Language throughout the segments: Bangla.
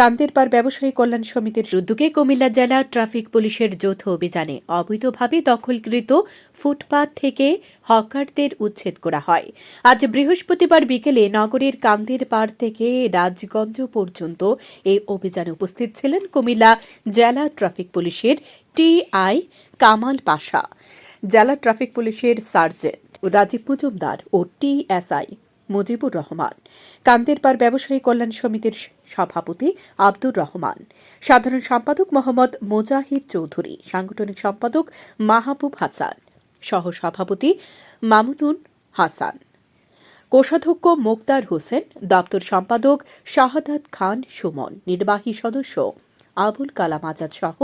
কান্দেরপার ব্যবসায়ী কল্যাণ সমিতির উদ্যোগে কুমিল্লা জেলা ট্রাফিক পুলিশের যৌথ অভিযানে অবৈধভাবে দখলকৃত ফুটপাত থেকে হকারদের উচ্ছেদ করা হয়। আজ বৃহস্পতিবার বিকেলে নগরের কান্দের পাড় থেকে রাজগঞ্জ পর্যন্ত এই অভিযানে উপস্থিত ছিলেন কুমিল্লা জেলা ট্রাফিক পুলিশের টিআই কামাল পাশা, জেলা ট্রাফিক পুলিশের সার্জেন্ট রাজীব মজুমদার ও টিএসআই মুজিবুর রহমান। কান্দেরপাড় ব্যবসায়ী কল্যাণ সমিতির সভাপতি আব্দুর রহমান। সাধারণ সম্পাদক মোহাম্মদ মোজাহিদ চৌধুরী। সাংগঠনিক সম্পাদক মাহবুব হাসান। সহ সভাপতি মামুনুন হাসান। কোষাধ্যক্ষ মোক্তার হোসেন। দপ্তর সম্পাদক শাহাদাত খান সুমন। নির্বাহী সদস্য আবুল কালাম আজাদ সহ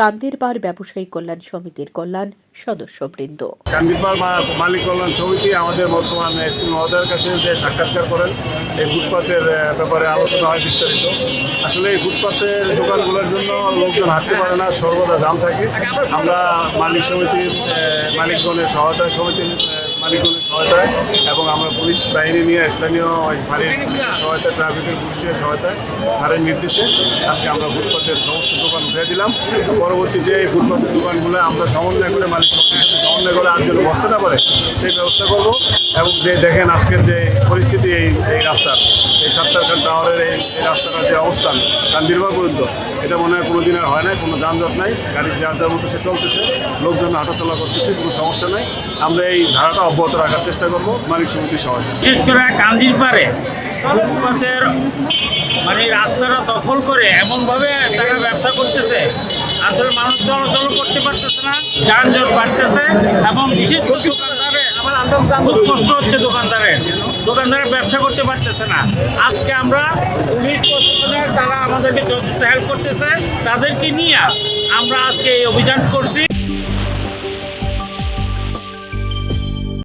কান্দেরপাড় ব্যবসায়ী কল্যাণ সমিতির কল্যাণ সদস্যবৃন্দ। কান্দিপাল মালিক কল্যাণ সমিতি আমাদের বর্তমান এসপি মহোদয়ের কাছে যে সাক্ষাৎকার করেন, এই ফুটপাতের ব্যাপারে আলোচনা হয় বিস্তারিত। আসলে এই ফুটপাতের দোকানগুলোর জন্য লোকজন হাঁটতে পারে না, সর্বদা জাম থাকে। আমরা মালিক সমিতির মালিকগণের সহায়তায় সমিতির মালিকগণের সহায়তায় এবং আমরা পুলিশ বাহিনী নিয়ে, স্থানীয় পুলিশের সহায়তায়, ট্রাফিকের পুলিশের সহায়তায় স্যারের নির্দেশে আজকে আমরা ফুটপাতের সমস্ত দোকান উঠে দিলাম। পরবর্তীতে এই ফুটপাতের দোকানগুলো আমরা সমন্বয় করে, মালিক সাথে সমন্বয় করে আর যেন বসতে না পারে, সেই ব্যবস্থা করব এবং যে দেখেন আজকের যে পরিস্থিতি এই এই রাস্তার, এই সাত্তারখান টাওয়ারের এই রাস্তাটার যে অবস্থান কান্দিরবা পর্যন্ত এটা মনে হয় কোনো দিন আর হয় না কোনো যানজট নাই গাড়ি যার যার মতো সে চলতেছে, লোকজন হাঁটাচলা করতেছে, কোনো সমস্যা নাই। আমরা এই ধারাটা অব্যাহত রাখার চেষ্টা করব। বিশেষ করে কান্দির পারে মানে রাস্তাটা দখল করে এমনভাবে তারা ব্যবসা করতেছে, আসলে মানুষ চলাচল করতে পারতেছে না, যানজট বাড়তেছে এবং বিশেষ করে দোকানদারে কষ্ট হচ্ছে দোকানদারের দোকানদারের ব্যবসা করতে পারতেছে না। আজকে আমরা পুলিশ প্রশাসনের তারা আমাদেরকে যথেষ্ট হেল্প করতেছে, তাদেরকে নিয়ে আমরা আজকে এই অভিযান করছি।